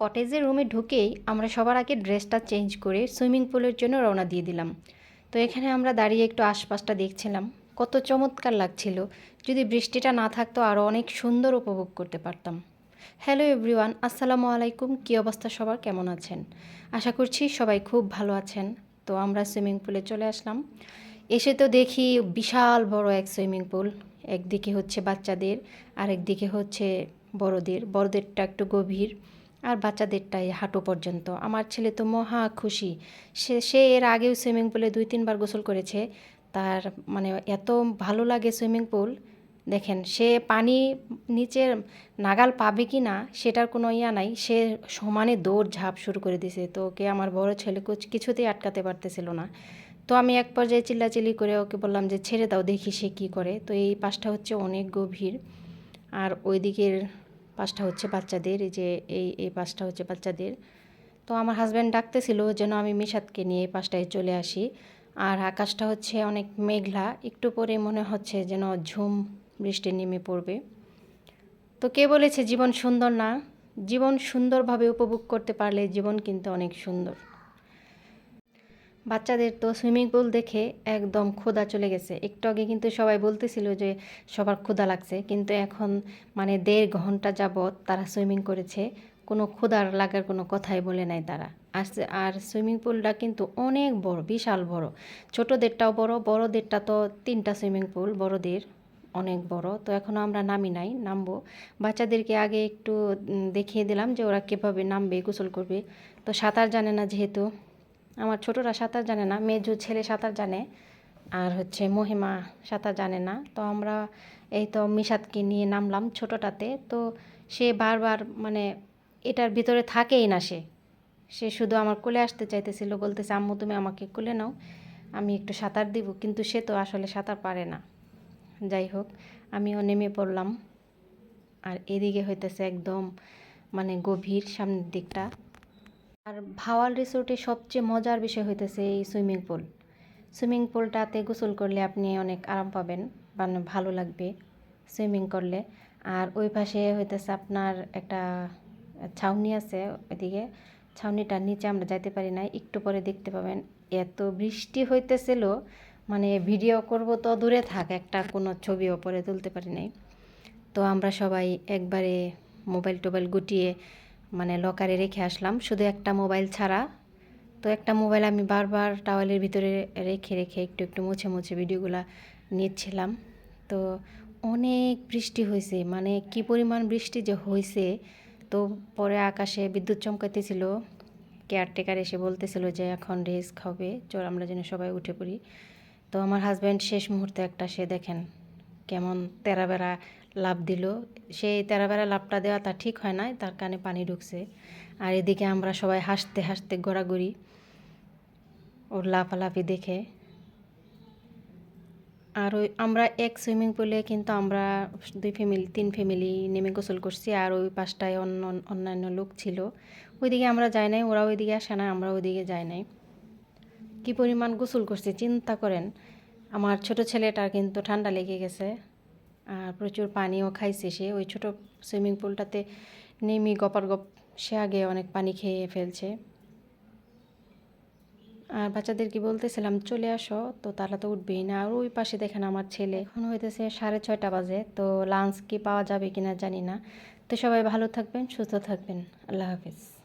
কটেজের রুমে ঢুকেই আমরা সবার আগে ড্রেসটা চেঞ্জ করে সুইমিং পুলের জন্য রওনা দিয়ে দিলাম। তো এখানে আমরা দাঁড়িয়ে একটু আশপাশটা দেখছিলাম। কত চমৎকার লাগছিল। যদি বৃষ্টিটা না থাকতো আরও অনেক সুন্দর উপভোগ করতে পারতাম। হ্যালো এভরিওয়ান, আসসালামু আলাইকুম। কী অবস্থা সবার? কেমন আছেন? আশা করছি সবাই খুব ভালো আছেন। তো আমরা সুইমিং পুলে চলে আসলাম। এসে তো দেখি বিশাল বড় এক সুইমিং পুল। একদিকে হচ্ছে বাচ্চাদের, আরেকদিকে হচ্ছে বড়দের। বড়দেরটা একটু গভীর। আর বাচ্চাদেরটাই হাঁটু পর্যন্ত। আমার ছেলে তো মহা খুশি। সে সে এর আগেও সুইমিং পুলে দুই, তিনবার গোসল করেছে। তার মানে এত ভালো লাগে সুইমিং পুল। দেখেন, সে পানি নিচে নাগাল পাবে কি না, সেটার কোনো ইয়া নাই। সে সমানে দৌড় ঝাঁপ শুরু করে দিছে। তো ওকে আমার বড় ছেলে কুছ- কিছুতেই আটকাতে পারতেছিল না। তো আমি এক পর্যায়ে চিল্লাচিল্লি করে ওকে বললাম যে, ছেড়ে দাও, দেখি সে কী করে। তো এই পাশটা হচ্ছে অনেক গভীর। আর ওই দিকের পাশটা হচ্ছে বাচ্চাদের, এই যে এই এই পাঁচটা হচ্ছে বাচ্চাদের। তো আমার হাজব্যান্ড ডাকতেছিল যেন আমি মিশাদকে নিয়ে এই পাশটায় চলে আসি। আর আকাশটা হচ্ছে অনেক মেঘলা, একটু পরে মনে হচ্ছে যেন ঝুম বৃষ্টি নেমে পড়বে। তো কে বলেছে, জীবন সুন্দর না। জীবন সুন্দরভাবে উপভোগ করতে পারলে জীবন কিন্তু অনেক সুন্দর। বাচ্চাদের তো সুইমিং পুল দেখে একদম ক্ষুধা চলে গেছে। একটু আগে কিন্তু সবাই বলতেছিল যে সবার ক্ষুধা লাগছে, কিন্তু এখন মানে দেড় ঘণ্টা যাবৎ তারা সুইমিং করেছে। কোনো ক্ষুধার লাগার কোনো কথাই বলে নাই তারা। আর আর সুইমিং পুলটা কিন্তু অনেক বড়, বিশাল বড়। ছোটোদেরটাও বড়, বড়দেরটা তো তিনটা সুইমিং পুল, বড়দের অনেক বড়। তো এখনও আমরা নামি নাই, নামবো। বাচ্চাদেরকে আগে একটু দেখিয়ে দিলাম যে ওরা কীভাবে নামবে, গোসল করবে। তো সাঁতার জানে না যেহেতু। আমার ছোটরা সাঁতার জানে না, মেজু ছেলে সাঁতার জানে আর হচ্ছে মহিমা সাঁতার জানে না। তো আমরা এই তো মিশাদকে নিয়ে নামলাম ছোটোটাতে। তো সে বারবার মানে এটার ভিতরে থাকেই না সে। সে শুধু আমার কোলে আসতে চাইতেছিল, বলতেছে, আম্মু, তুমি আমাকে কোলে নাও, আমি একটু সাঁতার দিব। কিন্তু সে তো আসলে সাঁতার পারে না। যাই হোক, আমিও নেমে পড়লাম। আর এদিকে হইতেছে একদম মানে গভীর সামনের দিকটা। আর ভাওয়াল রিসোর্টে সবচেয়ে মজার বিষয় হইতেছে এই সুইমিং পুল। সুইমিং পুলটাতে গোসল করলে আপনি অনেক আরাম পাবেন মানে ভালো লাগবে সুইমিং করলে। আর ওই পাশে হইতেছে আপনার একটা ছাউনি আছে ওইদিকে। ছাউনিটার নিচে আমরা যাইতে পারি না একটু পরে দেখতে পাবেন। এত বৃষ্টি হইতেছিল মানে ভিডিও করব তো দূরে থাক, একটা কোনো ছবিও পরে তুলতে পারি নাই। তো আমরা সবাই একবারে মোবাইল টোবাইল গুটিয়ে মানে লকারে রেখে আসলাম। শুধু একটা মোবাইল ছাড়া। তো একটা মোবাইল আমি বারবার টাওয়ালের ভিতরে রেখে রেখে একটু একটু মুছে মুছে ভিডিওগুলা নিচ্ছিলাম। তো অনেক বৃষ্টি হয়েছে মানে কি পরিমাণ বৃষ্টি যে হয়েছে তো পরে আকাশে বিদ্যুৎ চমকাইতেছিল। কেয়ারটেকার এসে বলতেছিল যে, এখন রেস্ক হবে। চল আমরা যেন সবাই উঠে পড়ি। তো আমার হাজব্যান্ড শেষ মুহূর্তে একটা, সে দেখেন কেমন তেরাবেড়া লাভ দিল। সেই তেরাবেড়া লাভটা দেওয়া তার ঠিক হয় নাই তার কানে পানি ঢুকছে। আর এদিকে আমরা সবাই হাসতে হাসতে গড়াগড়ি, ওর লাফালাফি দেখে। আর ওই আমরা এক সুইমিং পুলে কিন্তু আমরা দুই ফ্যামিলি, তিন ফ্যামিলি নেমে গোসল করছি, আর ওই পাশটায় অন্য, অন্যান্য লোক ছিল। ওইদিকে আমরা যাই নাই, ওরা ওইদিকে আসে না আমরা ওইদিকে যাই নাই। কি পরিমাণ গোসল করছে, চিন্তা করেন। আমার ছোট ছেলেটার কিন্তু ঠান্ডা লেগে গেছে আর প্রচুর পানিও খাইছে সে। ওই ছোট সুইমিং পুলটাতে নেমে গপার গপ, সে আগে অনেক পানি খেয়ে ফেলছে। আর বাচ্চাদেরকে বলতেছিলাম, চলে আসো, তো তারা তো উঠবেই না। আর ওই পাশে দেখেন আমার ছেলে, এখন হইতেছে সাড়ে ছয়টা বাজে, তো লাঞ্চ কি পাওয়া যাবে কিনা জানি না। তো সবাই ভালো থাকবেন, সুস্থ থাকবেন। আল্লাহ হাফিজ।